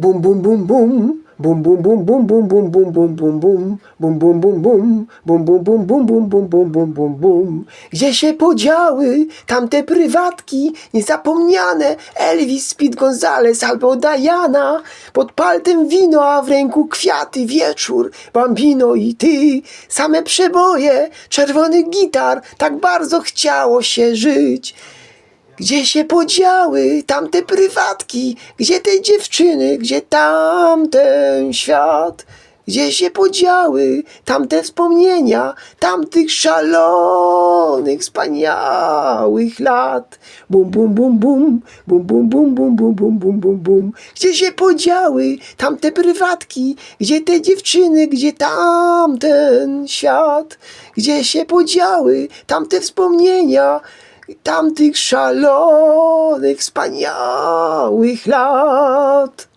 Bum, bum, bum, bum. Bum, bum, bum, bum, bum, bum, bum, bum, bum, bum. Bum, bum, bum, bum. Bum, bum, bum, bum, bum, bum, bum, bum, bum, bum. Gdzie się podziały tamte prywatki niezapomniane? Elvis, Speed Gonzales albo Diana. Pod paltem wino, a w ręku kwiaty, wieczór. Bambino i ty. Same przeboje, czerwonych gitar. Tak bardzo chciało się żyć. Gdzie się podziały tamte prywatki? Gdzie te dziewczyny? Gdzie tamten świat? Gdzie się podziały tamte wspomnienia tamtych szalonych, wspaniałych lat? Bum, bum, bum, bum, bum, bum, bum, bum, bum, bum, bum, bum, bum. Gdzie się podziały tamte prywatki? Gdzie te dziewczyny? Gdzie tamten świat? Gdzie się podziały tamte wspomnienia? Tamtych szalonych, wspaniałych lat.